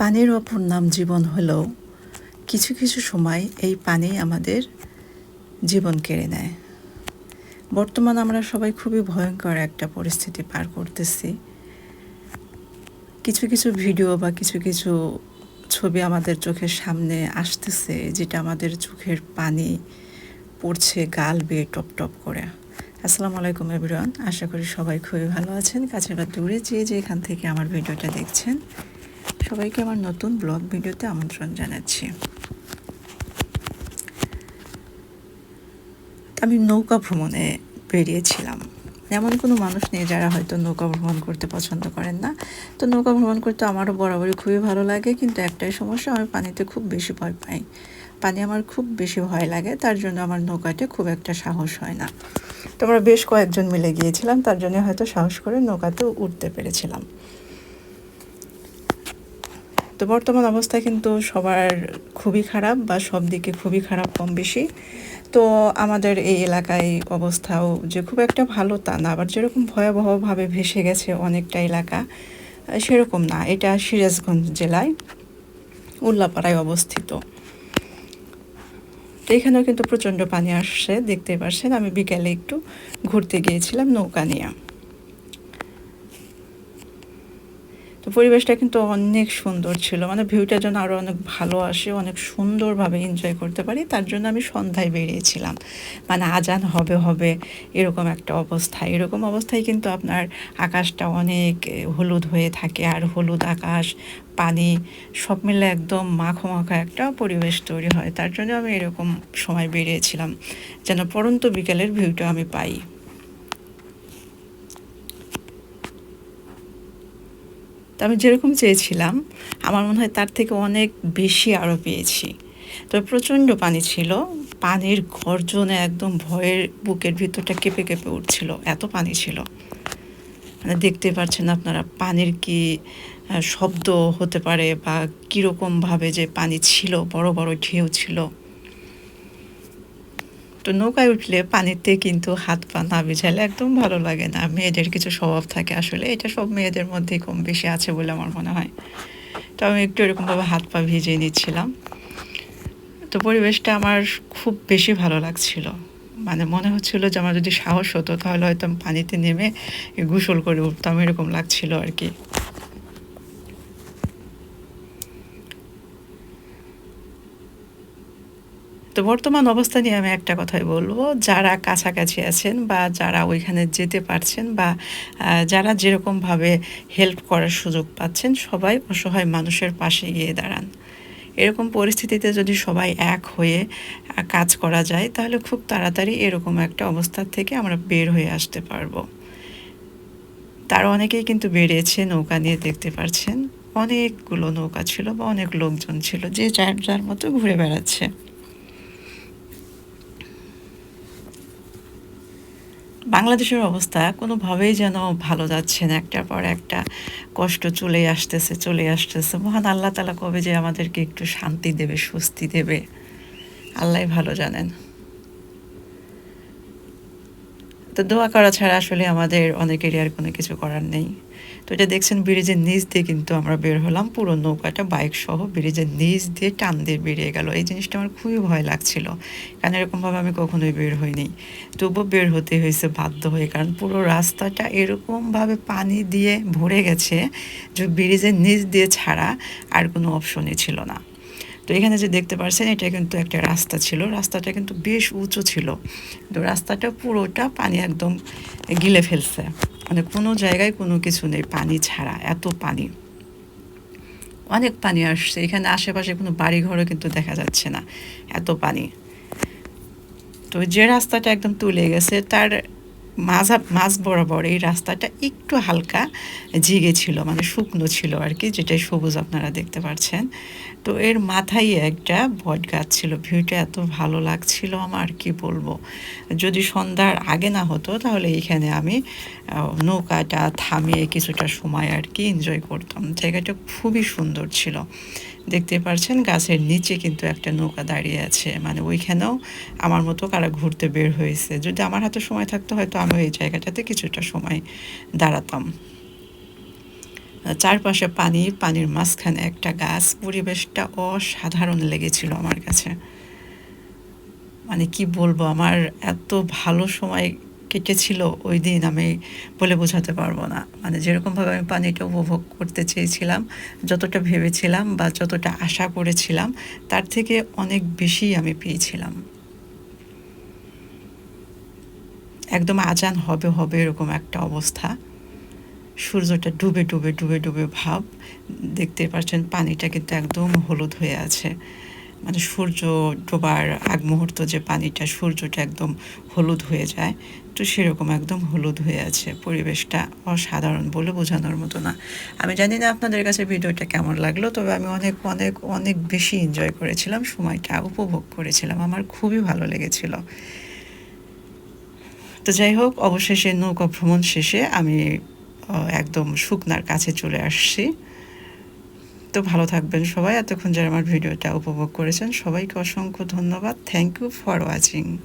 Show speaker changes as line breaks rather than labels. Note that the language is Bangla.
পানির অপর নাম জীবন হলেও কিছু কিছু সময় এই পানি আমাদের জীবন কেড়ে নেয়। বর্তমান আমরা সবাই খুবই ভয়ঙ্কর একটা পরিস্থিতি পার করতেছি। কিছু কিছু ভিডিও বা কিছু কিছু ছবি আমাদের চোখের সামনে আসতেছে, যেটা আমাদের চোখের পানি পড়ছে, গাল বেয়ে টপ টপ করে। আসসালামু আলাইকুম এভরিওয়ান, আশা করি সবাই খুবই ভালো আছেন। কাছে বা দূরে যে যে এখান থেকে আমার ভিডিওটা দেখছেন সবাইকে আমার নতুন ব্লগ ভিডিওতে আমন্ত্রণ জানাচ্ছি। আমি নৌকা ভ্রমণে বেরিয়েছিলাম। এমন কোনো মানুষ নেই যারা হয়তো নৌকা ভ্রমণ করতে পছন্দ করেন না। তো নৌকা ভ্রমণ করতে আমারও বরাবরই খুবই ভালো লাগে, কিন্তু একটাই সমস্যা, আমি পানিতে খুব বেশি ভয় পাই। পানি আমার খুব বেশি ভয় লাগে, তার জন্য আমার নৌকাতে খুব একটা সাহস হয় না। তো আমরা বেশ কয়েকজন মিলে গিয়েছিলাম, তার জন্য হয়তো সাহস করে নৌকাতে উঠতে পেরেছিলাম। তো বর্তমান অবস্থা কিন্তু সবার খুবই খারাপ বা সব দিকে খুবই খারাপ কম বেশি। তো আমাদের এই এলাকায় অবস্থাও যে খুব একটা ভালো তা না, আবার যেরকম ভয়াবহভাবে ভেসে গেছে অনেকটা এলাকা, সেরকম না। এটা সিরাজগঞ্জ জেলায় উল্লাপাড়ায় অবস্থিত। এখানেও কিন্তু প্রচণ্ড পানি আসছে দেখতে পারছেন। আমি বিকেলে একটু ঘুরতে গিয়েছিলাম নৌকা নিয়ে। তো পরিবেশটা কিন্তু অনেক সুন্দর ছিল। মানে ভিউটা যেন আরও অনেক ভালো আসে, অনেক সুন্দরভাবে এনজয় করতে পারি। তার জন্য আমি সন্ধ্যায় বেরিয়েছিলাম। মানে আজান হবে হবে এরকম একটা অবস্থা। এরকম অবস্থায় কিন্তু আপনার আকাশটা অনেক হলুদ হয়ে থাকে আর হলুদ আকাশ, পানি সব মিলে একদম মাখো মাখো একটা পরিবেশ তৈরি হয়। তার জন্য আমি এরকম সময় বেরিয়েছিলাম। যেন পরন্ত বিকেলের ভিউটা আমি পাই। তো আমি যেরকম চেয়েছিলাম, আমার মনে হয় তার থেকে অনেক বেশি আরও পেয়েছি। তো প্রচণ্ড পানি ছিল, পানির গর্জনে একদম ভয়ের বুকের ভিতরটা কেঁপে কেঁপে উঠছিল, এত পানি ছিল। মানে দেখতে পাচ্ছেন আপনারা পানির কি শব্দ হতে পারে বা কীরকমভাবে যে পানি ছিল, বড় বড় ঢেউ ছিল। নৌকায় উঠলে পানিতে কিন্তু হাত পা না ভিজালে একদম ভালো লাগে না। মেয়েদের কিছু স্বভাব থাকে আসলে, এটা সব মেয়েদের মধ্যেই কম বেশি আছে বলে আমার মনে হয়। তো আমি একটু এরকমভাবে হাত পা ভিজিয়ে নিচ্ছিলাম। তো পরিবেশটা আমার খুব বেশি ভালো লাগছিল। মানে মনে হচ্ছিল যে আমার যদি সাহস হতো তাহলে হয়তো আমি পানিতে নেমে গোসল করে উঠতাম, এরকম লাগছিল আর কি। তো বর্তমান অবস্থা নিয়ে আমি একটা কথাই বলব, যারা কাছাকাছি আছেন বা যারা ওইখানে যেতে পারছেন বা যারা যেরকমভাবে হেল্প করার সুযোগ পাচ্ছেন, সবাই অসহায় মানুষের পাশে গিয়ে দাঁড়ান। এরকম পরিস্থিতিতে যদি সবাই এক হয়ে কাজ করা যায়, তাহলে খুব তাড়াতাড়ি এরকম একটা অবস্থা থেকে আমরা বের হয়ে আসতে পারব। তার অনেকেই কিন্তু বেরিয়েছে নৌকা নিয়ে দেখতে পারছেন। অনেকগুলো নৌকা ছিল বা অনেক লোকজন ছিল যে যার যার মতো ঘুরে বেড়াচ্ছে। বাংলাদেশের অবস্থা কোনোভাবেই যেন ভালো যাচ্ছে না, একটার পর একটা কষ্ট চলে আসতেছে চলে আসতেছে। মহান আল্লাহ তালা কবে যে আমাদেরকে একটু শান্তি দেবে, স্বস্তি দেবে, আল্লাহ ভালো জানেন। তো দোয়া করা ছাড়া আসলে আমাদের অনেকেরই আর কোনো কিছু করার নেই। তো এটা দেখছেন ব্রিজের নিচ দিয়ে কিন্তু আমরা বের হলাম, পুরো নৌকাটা বাইক সহ ব্রিজের নিচ দিয়ে টান দিয়ে বেরিয়ে গেল। এই জিনিসটা আমার খুবই ভয় লাগছিল, কারণ এরকমভাবে আমি কখনোই বের হইনি। তবুও বের হতে হয়েছে বাধ্য হয়ে, কারণ পুরো রাস্তাটা এরকমভাবে পানি দিয়ে ভরে গেছে যে ব্রিজের নিচ দিয়ে ছাড়া আর কোনো অপশনই ছিল না। তো এখানে যে দেখতে পাচ্ছেন এটা কিন্তু একটা রাস্তা ছিল। রাস্তাটা কিন্তু বেশ উঁচু ছিল। তো রাস্তাটা পুরোটা পানি একদম গিলে ফেলছে। মানে কোনো জায়গায় কোনো কিছু নেই, পানি ছাড়া, এত পানি। অনেক পানি আসছে। এখানে আশেপাশে কোনো বাড়ি ঘরও কিন্তু দেখা যাচ্ছে না, এত পানি। তো যে রাস্তাটা একদম তুলে গেছে, তার মাঝা, মাঝ বরাবর এই রাস্তাটা একটু হালকা জিগে ছিল মানে শুকনো ছিল আর কি, যেটা সবুজ আপনারা দেখতে পাচ্ছেন। তো এর মাথায় একটা বট গাছ ছিল, ভিউটা এত ভালো লাগছিল আমার, কি বলব। যদি সন্ধ্যার আগে না হতো, তাহলে এইখানে আমি নৌকাটা থামিয়ে কিছুটা সময় আর কি এনজয় করতাম। জায়গাটা খুবই সুন্দর ছিল। দেখতে পারছেন গাছের নিচে কিন্তু একটা নৌকা দাঁড়িয়ে আছে। মানে ওইখানেও আমার মতো কারা ঘুরতে বের হয়েছে। যদি আমার হাতে সময় থাকতো হয়তো আমি ওই জায়গাটাতে কিছুটা সময় দাঁড়াতাম। চারপাশে পানি, পানির মাঝখানে একটা গাছ। পরিবেশটা অসাধারণ লেগেছিল আমার কাছে। মানে কি বলব, আমার এত ভালো সময় কেটেছিল ওই দিন আমি বলে বোঝাতে পারব না। মানে যেরকমভাবে আমি পানিটা উপভোগ করতে চেয়েছিলাম, যতটা ভেবেছিলাম বা যতটা আশা করেছিলাম, তার থেকে অনেক বেশি আমি পেয়েছিলাম। একদম আজান হবে হবে এরকম একটা অবস্থা। সূর্যটা ডুবে ডুবে ডুবে ডুবে ভাব। দেখতে পাচ্ছেন পানিটা কিন্তু একদম হলুদ হয়ে আছে। মানে সূর্য ডোবার আগ মুহূর্ত যে পানিটা, সূর্যটা একদম হলুদ হয়ে যায়, তো সেরকম একদম হলুদ হয়ে আছে। পরিবেশটা অসাধারণ বলে বোঝানোর মতো না। আমি জানি না আপনাদের কাছে ভিডিওটা কেমন লাগল, তবে আমি অনেক অনেক অনেক বেশি এনজয় করেছিলাম, সময়টা উপভোগ করেছিলাম। আমার খুবই ভালো লেগেছিল। তো যাই হোক, অবশেষে নৌকা ভ্রমণ শেষে আমি একদম শুকনার কাছে চলে আসছি। তো ভালো থাকবেন সবাই। এতক্ষণ যারা আমার ভিডিওটা উপভোগ করেছেন, সবাইকে অসংখ্য ধন্যবাদ। Thank you for watching